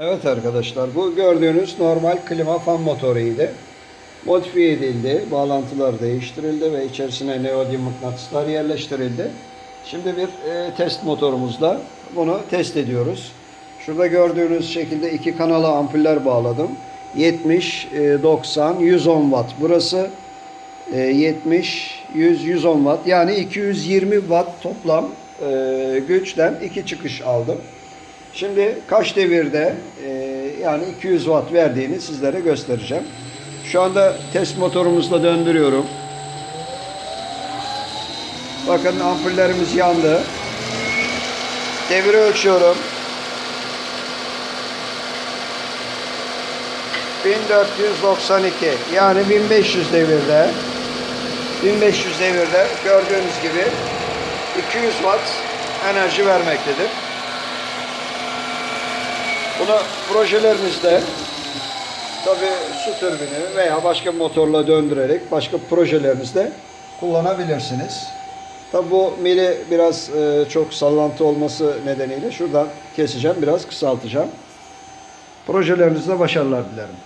Evet arkadaşlar bu gördüğünüz normal klima fan motoruydu. Modifiye edildi, bağlantılar değiştirildi ve içerisine neodyum mıknatıslar yerleştirildi. Şimdi bir e, test motorumuzla bunu test ediyoruz. Şurada gördüğünüz şekilde iki kanala ampuller bağladım. 70, e, 90, 110 watt. Burası e, 70, 100, 110 watt. Yani 220 watt toplam e, güçten iki çıkış aldım. Şimdi kaç devirde e, yani 200 watt verdiğini sizlere göstereceğim. Şu anda test motorumuzla döndürüyorum. Bakın ampullerimiz yandı. Deviri ölçüyorum. 1492 yani 1500 devirde 1500 devirde gördüğünüz gibi 200 watt enerji vermektedir. Bunu projelerinizde tabi su türbini veya başka motorla döndürerek başka projelerinizde kullanabilirsiniz. Tabi bu mili biraz e, çok sallantı olması nedeniyle şuradan keseceğim biraz kısaltacağım. Projelerinizde başarılar dilerim.